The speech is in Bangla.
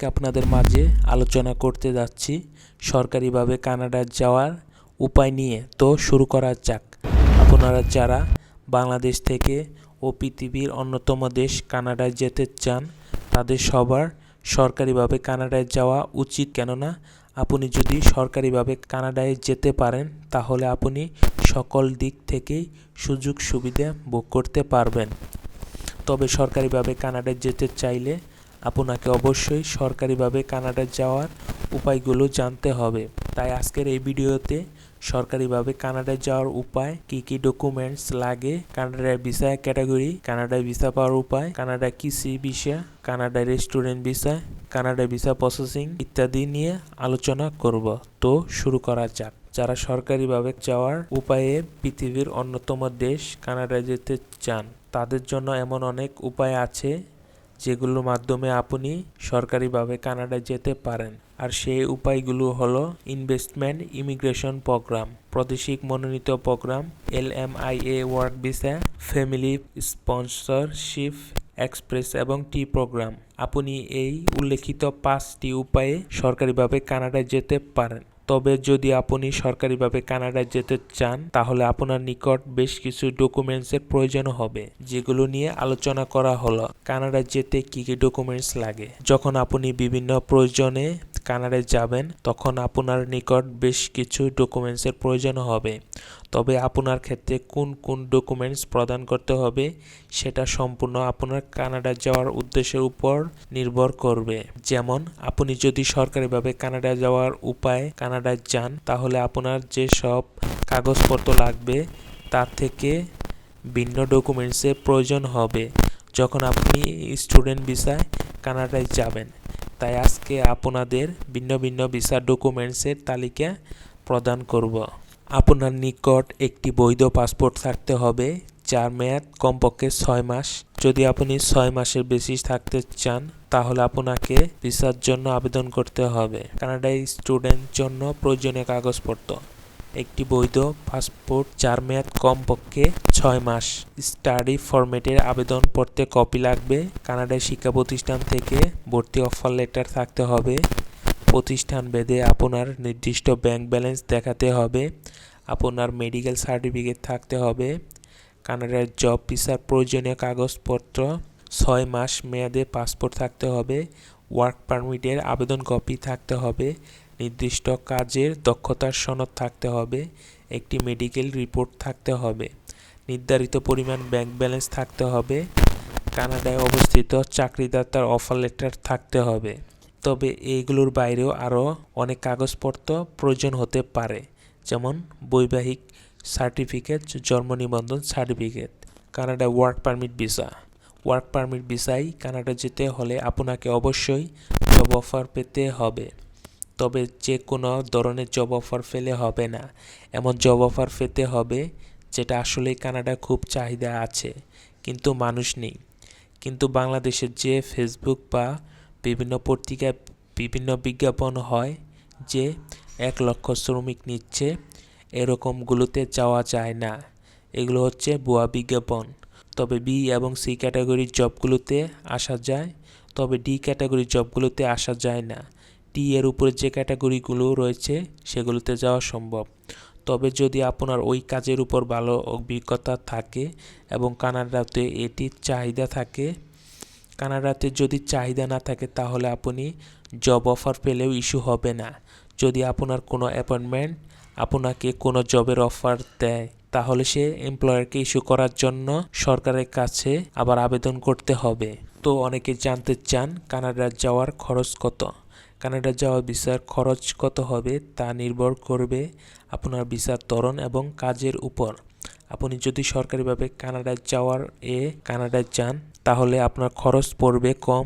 আপনাদের মাঝে আলোচনা করতে যাচ্ছি সরকারিভাবে কানাডায় যাওয়ার উপায় নিয়ে। তো শুরু করা যাক। আপনারা যারা বাংলাদেশ থেকে ও পৃথিবীর অন্যতম দেশ কানাডায় যেতে চান, তাদের সবার সরকারিভাবে কানাডায় যাওয়া উচিত। কেননা, আপনি যদি সরকারিভাবে কানাডায় যেতে পারেন, তাহলে আপনি সকল দিক থেকেই সুযোগ সুবিধা ভোগ করতে পারবেন। তবে সরকারিভাবে কানাডায় যেতে চাইলে আপনাকে অবশ্যই সরকারিভাবে কানাডায় যাওয়ার উপায়গুলো জানতে হবে। তাই আজকের এই ভিডিওতে সরকারিভাবে কানাডায় যাওয়ার উপায়, কি কি ডকুমেন্টস লাগে, কানাডার ভিসা ক্যাটাগরি কানাডায় ভিসা পাওয়ার উপায় কানাডা কৃষি ভিসা, কানাডার রেস্টুরেন্ট ভিসা কানাডায় ভিসা প্রসেসিং ইত্যাদি নিয়ে আলোচনা করব। তো শুরু করা যাক। যারা সরকারিভাবে যাওয়ার উপায়ে পৃথিবীর অন্যতম দেশ কানাডায় যেতে চান, তাদের জন্য এমন অনেক উপায় আছে যেগুলোর মাধ্যমে আপনি সরকারিভাবে কানাডায় যেতে পারেন। আর সেই উপায়গুলো হলো ইনভেস্টমেন্ট ইমিগ্রেশন প্রোগ্রাম প্রাদেশিক মনোনীত programme L M I A work visa family sponsorship express এবং টি প্রোগ্রাম আপনি এই উল্লেখিত পাঁচটি উপায়ে সরকারিভাবে কানাডায় যেতে পারেন। তবে যদি আপনি সরকারিভাবে কানাডায় যেতে চান, তাহলে আপনার নিকট বেশ কিছু ডকুমেন্টসের প্রয়োজন হবে, যেগুলো নিয়ে আলোচনা করা হলো। কানাডায় যেতে কী কী ডকুমেন্টস লাগে? যখন আপনি বিভিন্ন প্রয়োজনে কানাডায় যাবেন, তখন আপনার নিকট বেশ কিছু ডকুমেন্টসের প্রয়োজন হবে। তবে আপনার ক্ষেত্রে কোন কোন ডকুমেন্টস প্রদান করতে হবে, সেটা সম্পূর্ণ আপনার কানাডা যাওয়ার উদ্দেশ্যের উপর নির্ভর করবে। যেমন, আপনি যদি সরকারিভাবে কানাডা যাওয়ার উপায় কানাডায় যান, তাহলে আপনার যে সব কাগজপত্র লাগবে, তার থেকে ভিন্ন ডকুমেন্টসের প্রয়োজন হবে। যখন আপনি স্টুডেন্ট ভিসায় কানাডায় যাবেন তাই আজকে আপনাদের ভিন্ন ভিন্ন ভিসা ডকুমেন্টসের তালিকা প্রদান করব। আপনার নিকট একটি বৈধ পাসপোর্ট থাকতে হবে, যার মেয়াদ কমপক্ষে ছয় মাস। যদি আপনি ছয় মাসের বেশি থাকতে চান, তাহলে আপনাকে ভিসার জন্য আবেদন করতে হবে। কানাডায় স্টুডেন্ট জন্য প্রয়োজনীয় কাগজপত্র। একটি বৈধ পাসপোর্ট যার মেয়াদ কমপক্ষে ছয় মাস। স্টাডি ফরম্যাটের আবেদনপত্রে কপি লাগবে। কানাডায় শিক্ষা প্রতিষ্ঠান থেকে ভর্তি অফার লেটার থাকতে হবে। প্রতিষ্ঠান ভেদে আপনার নির্দিষ্ট ব্যাংক ব্যালেন্স দেখাতে হবে। আপনার মেডিকেল সার্টিফিকেট থাকতে হবে। কানাডার জব ভিসার প্রয়োজনীয় কাগজপত্র, ছয় মাস মেয়াদে পাসপোর্ট থাকতে হবে। ওয়ার্ক পারমিটের আবেদন কপি থাকতে হবে। নির্দিষ্ট কাজের দক্ষতার সনদ থাকতে হবে, একটি মেডিকেল রিপোর্ট থাকতে হবে, নির্ধারিত পরিমাণ ব্যাংক ব্যালেন্স থাকতে হবে, কানাডায় অবস্থিত চাকরিদাতার অফার লেটার থাকতে হবে। তবে এইগুলোর বাইরেও আরও অনেক কাগজপত্র প্রয়োজন হতে পারে, যেমন বৈবাহিক সার্টিফিকেট, জন্ম নিবন্ধন certificate, Canada work permit visa. Work permit ভিসায় কানাডা যেতে হলে আপনাকে অবশ্যই জব অফার পেতে হবে। তবে যে কোনো ধরনের জব অফার পেলে হবে না। এমন জব অফার পেতে হবে যেটা আসলেই কানাডায় খুব চাহিদা আছে, কিন্তু মানুষ নেই। কিন্তু বাংলাদেশের যে ফেসবুক বা বিভিন্ন পত্রিকায় বিভিন্ন বিজ্ঞাপন হয় যে এক লক্ষ শ্রমিক নিচ্ছে, এরকমগুলোতে যাওয়া যায় না। এগুলো হচ্ছে ভুয়া বিজ্ঞাপন। তবে বি এবং সি ক্যাটাগরির জবগুলোতে আসা যায়, তবে ডি ক্যাটাগরির জবগুলোতে আসা যায় না। টি এর উপরে যে ক্যাটাগরিগুলো রয়েছে সেগুলোতে যাওয়া সম্ভব। তবে যদি আপনার ওই কাজের উপর ভালো অভিজ্ঞতা থাকে এবং কানাডাতে এটির চাহিদা থাকে, কানাডাতে যদি চাহিদা না থাকে তাহলে আপনি জব অফার পেলেও ইস্যু হবে না। যদি আপনার কোনো অ্যাপয়েন্টমেন্ট আপনাকে কোনো জবের অফার দেয়, তাহলে সে এমপ্লয়ারকে ইস্যু করার জন্য সরকারের কাছে আবার আবেদন করতে হবে। তো অনেকে জানতে চান কানাডা যাওয়ার খরচ কত। কানাডা যাওয়ার ভিসার খরচ কত হবে তা নির্ভর করবে আপনার ভিসার ধরন এবং কাজের উপর। আপনি যদি সরকারিভাবে কানাডা যাওয়ার এ কানাডায় যান, তাহলে আপনার খরচ পড়বে কম।